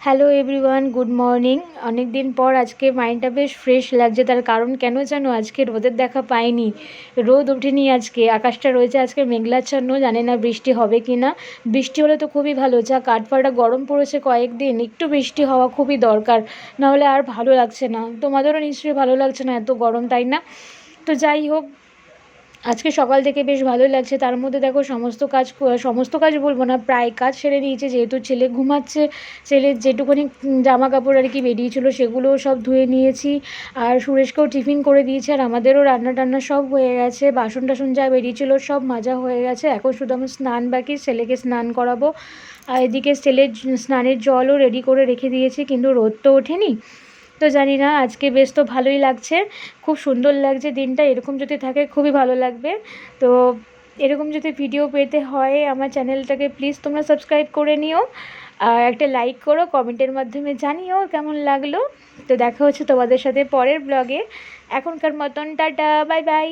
Hello everyone good morning অনেক দিন পর আজকে মাইন্ডটা বেশ ফ্রেশ লাগছে। তার কারণ কেন জানো? আজকে রোদের দেখা পাইনি। রোদ ওঠেনি আজকে। আকাশটা রয়েছে আজকে মেঘলাচ্ছন্ন। জানি না বৃষ্টি হবে কি না বৃষ্টি হলে তো খুবই ভালো। যা কাঠফাটা গরম পড়েছে কয়েকদিন। একটু বৃষ্টি হওয়া খুবই দরকার। নাহলে আর ভালো লাগছে না। তোমাদেরও নিশ্চয়ই ভালো লাগছে না এত গরম, তাই না? তো যাই হোক আজকে সকাল থেকে বেশ ভালো লাগছে। তার মধ্যে দেখো সমস্ত কাজ সমস্ত কাজ বলব না, প্রায় কাজ সেরে নিয়েছে। যেহেতু ছেলে ঘুমাচ্ছে ছেলের যেটুকুনি জামা কাপড় আর কি বেরিয়েছিলো সেগুলোও সব ধুয়ে নিয়েছি। আর সুরেশকেও টিফিন করে দিয়েছে, আর আমাদেরও রান্না টান্না সব হয়ে গেছে। বাসন টাসন যা বেরিয়েছিলো সব মাজা হয়ে গেছে। এখন শুধু আমার স্নান বাকি, ছেলেকে স্নান করাবো। আর এদিকে ছেলের স্নানের জলও রেডি করে রেখে দিয়েছি, কিন্তু রোদ তো ওঠেনি। তো জানি না, আজকে বেশ তো ভালোই লাগছে। খুব সুন্দর লাগছে দিনটা, এরকম যদি থাকে খুবই ভালো লাগবে। তো এরকম যদি ভিডিও পেতে হয় আমার চ্যানেলটাকে প্লিজ তোমরা সাবস্ক্রাইব করে নিও। আর একটা লাইক করো কমেন্টের মাধ্যমে জানিও কেমন লাগল। তো দেখা হচ্ছে তোমাদের সাথে পরের ব্লগে এখনকার মতন, টাটা বাই বাই